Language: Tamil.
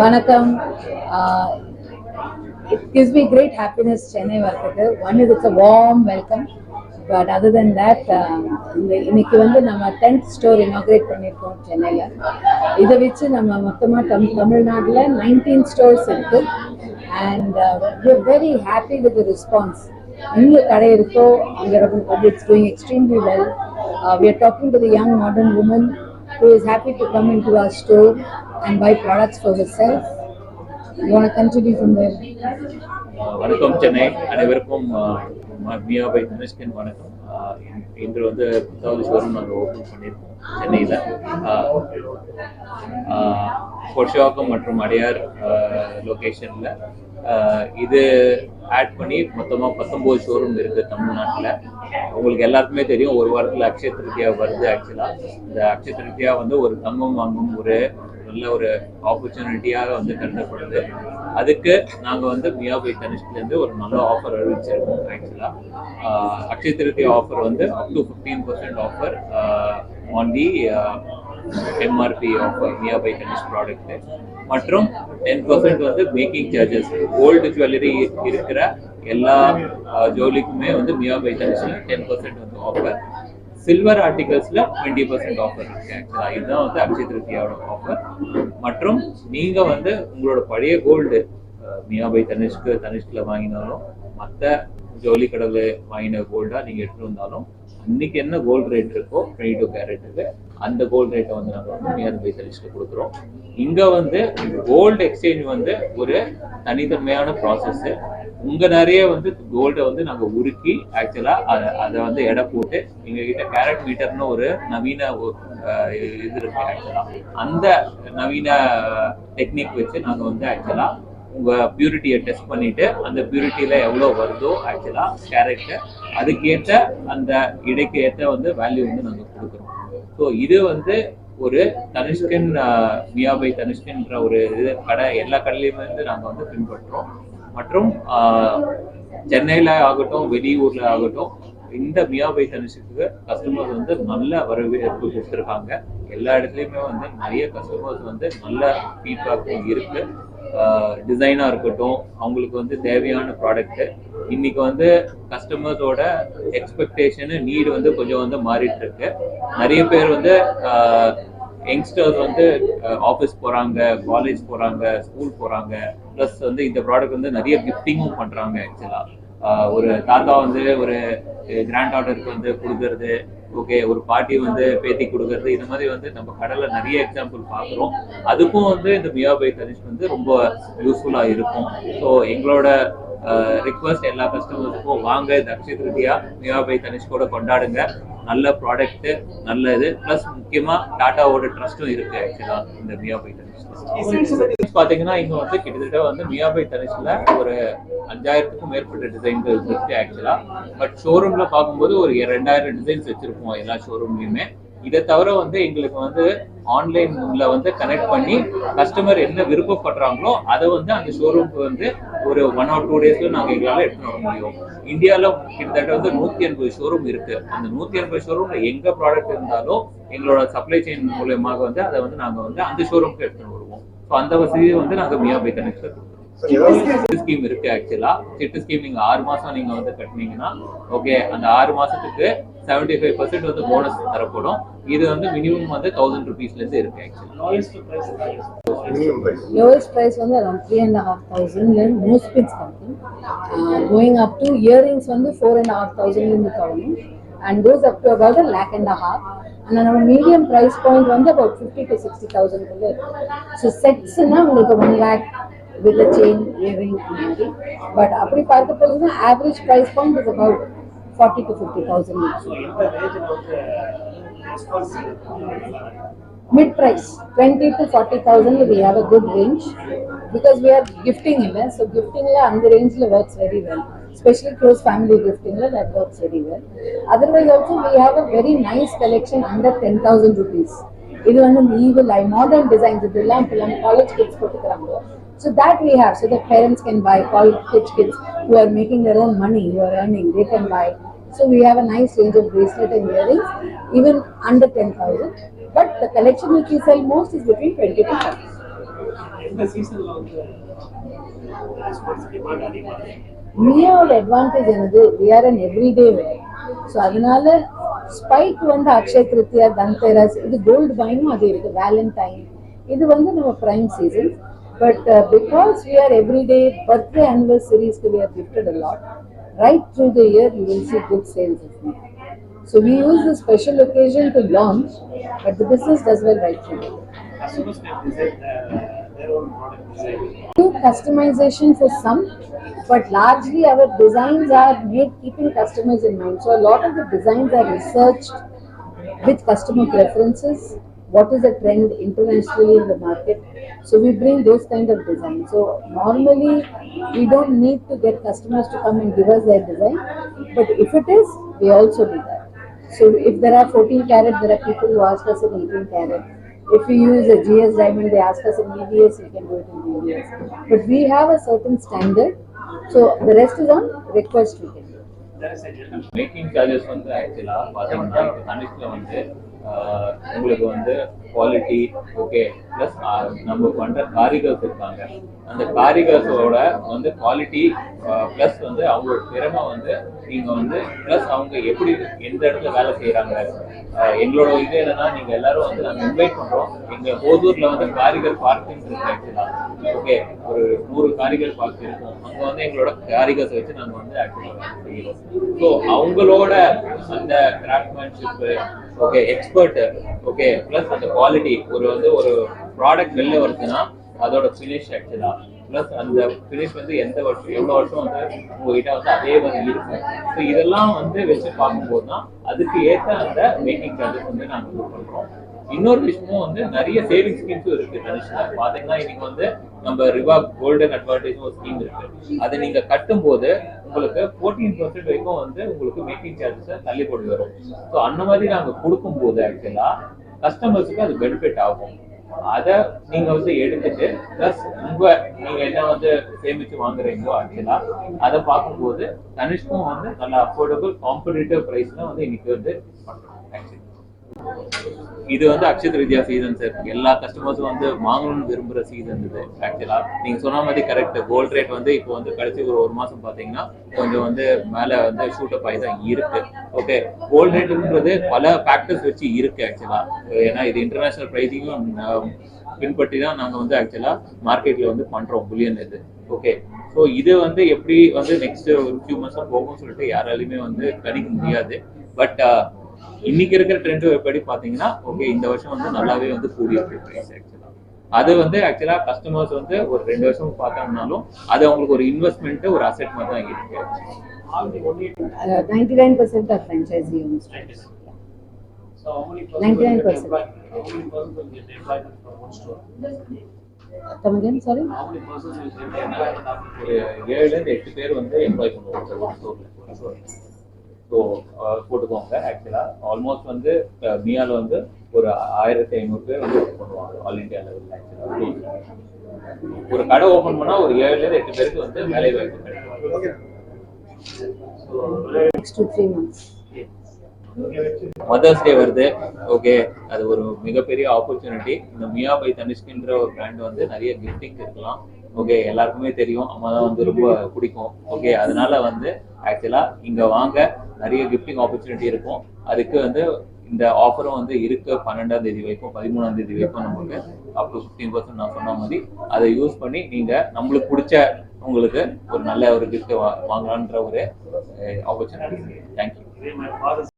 வணக்கம். It gives me great happiness Chennai வர்றதுக்கு. ஒன் இது it's a warm welcome but other than that இந்த இன்னைக்கு வந்து நம்ம டென்த் ஸ்டோர் இனாகிரேட் பண்ணியிருக்கோம் சென்னையில். இதை வச்சு நம்ம மொத்தமாக தம் தமிழ்நாட்டில் நைன்டீன் ஸ்டோர்ஸ் இருக்கு. And very happy with response எங்கே கடை இருக்கோ அங்கே it's doing extremely well we are talking to the young modern woman who is happy to come in to our store and buy products for herself. You want to continue from there? வணக்கம் சென்னை. அனைவருக்கும் மியா பை தனுஷ்கன் வணக்கம். இன்று வந்து புத்தாவது ஷோரூம் நாங்கள் ஓப்பன் பண்ணியிருக்கோம் சென்னையில். பொஷாக்கம் மற்றும் அடையார் லொக்கேஷனில் இது ஆட் பண்ணி மொத்தமாக பத்தொம்போது ஷோரூம் இருக்குது தமிழ்நாட்டில். உங்களுக்கு எல்லாருக்குமே தெரியும் ஒரு வாரத்தில் அக்ஷய திருத்தியா வருது ஆக்சுவலாக இந்த அக்ஷய திருத்தியா வந்து ஒரு தங்கம் வாங்கும் ஒரு நல்ல ஒரு ஆப்பர்ச்சுனிட்டியாக வந்து கருதப்படுது. அதுக்கு நாங்கள் வந்து மியாபை தனிஷ்லேருந்து ஒரு நல்ல ஆஃபர் அறிவிச்சிருக்கோம் ஆக்சுவலாக அக்ஷய திருத்தியா ஆஃபர் வந்து up to fifteen percent offer on the MRP of Mia by Tanishq product மற்றும் டென் பர்சன்ட் வந்து மேக்கிங் சார்ஜஸ் கோல்டு ஜுவல்லரி இருக்கிற எல்லா ஜோலிக்குமே வந்து மியாபை தனிஷில் டென் பர்சன்ட் வந்து ஆஃபர் சில்வர் ஆர்டிகல்ஸ்ல டுவெண்ட்டி பர்சன்ட் ஆஃபர் இருக்கு. இதுதான் வந்து அக்ஷய திருப்தியோட ஆஃபர் மற்றும் நீங்க வந்து உங்களோட பழைய கோல்டு மியாபை தனிஷ்க்கு தனிஷ்கில் வாங்கினாலும் மற்ற ஜவுளி கடவுள் வாங்கின கோல்டா நீங்க எடுத்துகிட்டு வந்தாலும் அன்னைக்கு என்ன கோல்டு ரேட் இருக்கோ டுவெண்ட்டி டூ கேரட்டுக்கு அந்த கோல்டு ரேட்டை வந்து நாங்கள் வந்து மியாபை தனிஷ்க்கு கொடுக்குறோம். இங்க வந்து கோல்டு எக்ஸ்சேஞ்ச் வந்து ஒரு தனித்தன்மையான ப்ராசஸ் உங்க நிறைய வந்து கோல்டை வந்து நாங்க உருக்கி ஆக்சுவலா அதை அதை வந்து எடை போட்டு எங்க கிட்ட கேரட் மீட்டர்னு ஒரு நவீன இது இருக்கு ஆக்சுவலா அந்த நவீன டெக்னிக் வச்சு நாங்க வந்து ஆக்சுவலா உங்க பியூரிட்டியை டெஸ்ட் பண்ணிட்டு அந்த பியூரிட்டியில எவ்வளவு வருதோ ஆக்சுவலா கேரக்டர் அதுக்கேற்ற அந்த இடைக்கு ஏற்ற வந்து வேல்யூ வந்து நாங்க கொடுக்குறோம். ஸோ இது வந்து ஒரு தனுஷ்கன் மியாபை தனுஷ்கன்ற ஒரு இது கடை எல்லா கடையிலையுமே வந்து நாங்க வந்து பின்பற்றுறோம். மற்றும் சென்னையில் ஆகட்டும் வெளியூரில் ஆகட்டும் இந்த மியாபை தனுஷுக்கு கஸ்டமர்ஸ் வந்து நல்ல வரவேற்பு கொடுத்துருக்காங்க. எல்லா இடத்துலையுமே வந்து நிறைய கஸ்டமர்ஸ் வந்து நல்ல ஃபீட்பேக்கும் இருக்கு. டிசைனாக இருக்கட்டும் அவங்களுக்கு வந்து தேவையான ப்ராடக்ட்டு இன்னைக்கு வந்து கஸ்டமர்ஸோட எக்ஸ்பெக்டேஷனு நீடு வந்து கொஞ்சம் வந்து மாறிட்டு இருக்கு. நிறைய பேர் வந்து யங்ஸ்டர்ஸ் வந்து ஆஃபீஸ் போகிறாங்க காலேஜ் போகிறாங்க ஸ்கூல் போகிறாங்க ப்ளஸ் வந்து இந்த ப்ராடக்ட் வந்து நிறைய கிஃப்டிங்கும் பண்ணுறாங்க ஆக்சுவலாக ஒரு தாத்தா வந்து ஒரு கிராண்ட் ஆர்டருக்கு வந்து கொடுக்கறது ஓகே ஒரு பாட்டி வந்து பேத்தி கொடுக்கறது இந்த மாதிரி வந்து நம்ம கடல்ல நிறைய எக்ஸாம்பிள் பார்க்குறோம். அதுக்கும் வந்து இந்த மியாபை தனிஷ் வந்து ரொம்ப யூஸ்ஃபுல்லாக இருக்கும். ஸோ எங்களோட ரிக்வஸ்ட் எல்லா கஸ்டமர்ஸுக்கும் வாங்க இந்த அக்ஷய திருதியா மியாபை தனிஷ் கூட கொண்டாடுங்க. நல்ல ப்ராடக்ட்டு நல்ல இது. ப்ளஸ் முக்கியமாக டாட்டாவோட ட்ரஸ்ட்டும் இருக்குது ஆக்சுவலாக இந்த மியாபை தனிஷ் பார்த்தீங்கன்னா இங்கே வந்து கிட்டத்தட்ட வந்து மியாபை தனிஷில் ஒரு அஞ்சாயிரத்துக்கும் மேற்பட்ட டிசைன்கள் இருக்குது ஆக்சுவலாக பட் ஷோரூமில் பார்க்கும்போது ஒரு ரெண்டாயிரம் டிசைன்ஸ் வச்சுருப்போம் எல்லா ஷோரூம்லேயுமே இதை தவிர வந்து எங்களுக்கு வந்து ஆன்லைன்ல வந்து கனெக்ட் பண்ணி கஸ்டமர் என்ன விருப்பப்படுறாங்களோ அதை வந்து அந்த ஷோரூம்க்கு வந்து ஒரு ஒன் ஆர் டூ டேஸ்ல நாங்க எங்களால எடுத்துட்டு வர முடியும். இந்தியால கிட்டத்தட்ட வந்து நூத்தி எண்பது ஷோரூம் இருக்கு. அந்த நூத்தி எண்பது ஷோரூம்ல எங்க ப்ராடக்ட் இருந்தாலும் எங்களோட சப்ளை செயின் மூலயமாக வந்து அதை வந்து நாங்க வந்து அந்த ஷோரூம்க்கு எடுத்துட்டு வருவோம். ஸோ அந்த வசதியை வந்து நாங்க மியாபை கனெக்ட் சிட்டு ஸ்கீம் இருக்கு ஆக்சுவலா சிட்டு ஸ்கீம் நீங்க ஆறு மாசம் நீங்க வந்து கட்டினீங்கன்னா ஓகே அந்த ஆறு மாசத்துக்கு செவன்டி ஃபைவ் பர்சன்ட் வந்து போனஸ் தரப்படும் இது வந்து மினிமம் வந்து தௌசண்ட் ருபீஸ்ல இருந்து இருக்கு actually minimum price Lowest price வந்து and a half thousand ல இருந்து most pins company. Uh, going up to earrings வந்து four and a half thousand ல இருந்து தொடங்கும் up to about a lakh and a half. And நம்ம medium price point வந்து about fifty to sixty thousand குள்ள இருக்கு. So setsனா உங்களுக்கு one lakh with a chain earring அந்த மாதிரி. But அப்படி பார்க்க போகுதுன்னா average price point is about forty to fifty thousand. mid price 20 to 40000 we have a good range because we are gifting in it so gifting la and the range la works very well especially close family gifting la that works very well otherwise also we have a very nice collection under 10000 rupees இது வந்து ஈவில் ஐ மாடர்ன் டிசைன்ஸ் இதெல்லாம் இப்பெல்லாம் காலேஜ் கிட்ஸ் போட்டுக்கிறாங்க so that we have so the parents can buy college kids who are making their own money who are earning they can buy so we have a nice range of bracelet and earrings even under 10000 but the collection which we sell most is between 20 to 30 எந்த சீசன்ல வந்து ரெஸ்பான்ஸ் டிமாண்ட் அதிகமாக இருக்கு மியாவோட அட்வான்டேஜ் என்னது we are an everyday wear so அதனால ஸ்பைக் வந்து அக்ஷய திருத்தியா தன்தேரஸ் இது கோல்டு பைனும் அது இருக்கு. வேலண்டைன் இது வந்து நம்ம prime season but because we are everyday birthday ஆனிவர்சரிஸ்க்கு we are gifted a lot right through the year you will see good sales of Mia so we use the special occasion to launch but the business does well right through the customers can design uh, their own product design. Customization for some, but largely our designs are made keeping customers in mind. So a lot of the designs are researched with customer preferences. What is the trend internationally in the market? So we bring those kind of designs. So normally we don't need to get customers to come and give us their design, but if it is, we also do that. So if there are 14 carat, there are people who ask us in 18 carat. If we use a GS diamond, they ask us in EVS, we can do it in EVS. But we have a certain standard, so the rest is on request we can do. There is a general making charges வந்து ஆக்சுவலா பாத்தீங்கன்னா இப்போ தனிஷ்ல வந்து ஆஹ், உங்களுக்கு வந்து குவாலிட்டி ஓகே ப்ளஸ் நம்ம பண்ணுற காரிகர்ஸ் இருக்காங்க. அந்த காரிகர்ஸோட வந்து குவாலிட்டி ப்ளஸ் வந்து அவங்களோட திறமை வந்து நீங்க வந்து ப்ளஸ் அவங்க எப்படி எந்த இடத்துல வேலை செய்யறாங்க எங்களோட இது என்னன்னா நீங்க எல்லாரும் வந்து நாங்கள் இன்வைட் பண்றோம். எங்க ஓதூர்ல வந்து காரிகர் பார்க்கிங் இருக்கு ஆக்சுவலாக ஓகே ஒரு நூறு காரிகர் பார்க் இருக்கும். அங்க வந்து எங்களோட காரிகர்ஸ் வச்சு நாங்கள் வந்து ஆக்சுவலாக செய்கிறோம் ஸோ அவங்களோட அந்த craftsmanship okay expert okay plus அந்த குவாலிட்டி ஒரு வந்து ஒரு ப்ராடக்ட் வெளில வருதுன்னா அதோட ஃபினிஷ் ஆக்சுவலா ப்ளஸ் அந்த ஃபினிஷ் வந்து எந்த வருஷம் எவ்வளோ வருஷம் வந்து உங்ககிட்ட வந்து அதே வந்து இருக்கும். ஸோ இதெல்லாம் வந்து வச்சு பார்க்கும்போது தான் அதுக்கு ஏற்ற அந்த மேக்கிங் சார்ஜஸ் வந்து நாங்கள் இது பண்ணுறோம் இன்னொரு விஷயமும் வந்து நிறைய சேவிங் ஸ்கீம்ஸும் இருக்கு தனுஷ்ல பார்த்தீங்கன்னா இன்னைக்கு வந்து நம்ம ரிவா கோல்டன் அட்வான்டேஜ் ஒரு ஸ்கீம் இருக்கு. அதை நீங்க கட்டும் போது உங்களுக்கு ஃபோர்டீன் பர்சன்ட் வரைக்கும் வந்து உங்களுக்கு மேக்கிங் சார்ஜஸ் தள்ளுபடி வரும். ஸோ அந்த மாதிரி நாங்க கொடுக்கும் போது ஆக்சுவலா கஸ்டமர்ஸுக்கு அது பெனிஃபிட் ஆகும். அதை நீங்க வந்து எடுத்துட்டு ப்ளஸ் உங்க நீங்க என்ன வந்து சேமிச்சு வாங்குறீங்களோ ஆக்சுவலா அதை பார்க்கும்போது தனிஷ்கும் வந்து நல்ல அஃபோர்டபுள் காம்படிட்டிவ் பிரைஸ்ல வந்து இன்னைக்கு வந்து பண்றோம் ஆக்சுவலி இது வந்து அக்ஷத் வித்யா சீசன் சார் எல்லா கஸ்டமர்ஸும் வந்து வாங்கணும்னு விரும்புகிற சீசன் இது ஆக்சுவலாக நீங்கள் சொன்ன மாதிரி கரெக்ட் கோல்ட் ரேட் வந்து இப்போ வந்து கடைசி ஒரு ஒரு மாதம் பார்த்தீங்கன்னா கொஞ்சம் வந்து மேலே வந்து ஷூட் அப் ஆகி தான் இருக்கு. ஓகே கோல்ட் ரேட்டுன்றது பல ஃபேக்டர்ஸ் வச்சு இருக்கு ஆக்சுவலாக ஏன்னா இது இன்டர்நேஷ்னல் ப்ரைஸிங்கும் பின்பற்றி தான் நாங்கள் வந்து ஆக்சுவலாக மார்க்கெட்டில் வந்து பண்ணுறோம் புல்லியன் இது. ஓகே ஸோ இது வந்து எப்படி வந்து நெக்ஸ்ட் ஒரு ஃபியூ மந்த்ஸாக போகும்னு சொல்லிட்டு யாராலையுமே வந்து கணிக்க முடியாது. பட் இன்னைக்கு இருக்கிற ட்ரெண்ட் எப்படி பாத்தீங்கன்னா ஓகே இந்த வருஷம் வந்து நல்லாவே வந்து கூடி இருக்கு பிரைஸ் ஆக்சுவலா அது வந்து ஆக்சுவலா கஸ்டமர்ஸ் வந்து ஒரு ரெண்டு வருஷம் பார்த்தாங்கனாலும் அது அவங்களுக்கு ஒரு இன்வெஸ்ட்மெண்ட் ஒரு அசெட் மாதிரி தான் இருக்கு all the only 99% are franchisee owned stores. so how many percent will 99%. get employed? How many percent will get employment from one store? Come again, sorry? How many persons will get employment after ஒரு ஏழுல இருந்து எட்டு பேர் வந்து எம்ப்ளாய் பண்ணுவாங்க ஸோ போட்டுக்கோங்க. ஆக்சுவலா ஆல்மோஸ்ட் வந்து மியால வந்து ஒரு ஆயிரத்தி ஐநூறு பேர் வந்து பண்ணுவாங்க. ஆல் இந்தியா லெவலில் ஆக்சுவலா ஒரு கடை ஓபன் பண்ணா ஒரு ஏழுல இருந்து எட்டு பேருக்கு வந்து வேலை வாய்ப்பு கிடைக்கும். மதர்ஸ் டே வருது. ஓகே அது ஒரு மிகப்பெரிய ஆப்பர்ச்சுனிட்டி இந்த மியா பை தனிஷ்கின்ற ஒரு பிராண்ட் வந்து நிறைய கிஃப்டிங் இருக்கலாம். ஓகே எல்லாருக்குமே தெரியும். அம்மா தான் வந்து ரொம்ப பிடிக்கும். ஓகே அதனால வந்து ஆக்சுவலா இங்க வாங்க. நிறைய கிஃப்டிங் ஆப்பர்ச்சுனிட்டி இருக்கும். அதுக்கு வந்து இந்த ஆஃபரும் வந்து இருக்கு பன்னெண்டாம் தேதி வரைக்கும் பதிமூணாம் தேதி வரைக்கும் நமக்கு. அப் டு ஃபிஃப்டீன் பர்சன்ட் நான் சொன்ன மாதிரி அதை யூஸ் பண்ணி நீங்க நம்மளுக்கு பிடிச்ச உங்களுக்கு ஒரு நல்ல ஒரு கிஃப்ட் வாங்கலான்ற ஒரு eh, ஆப்பர்ச்சுனிட்டி தேங்க்யூ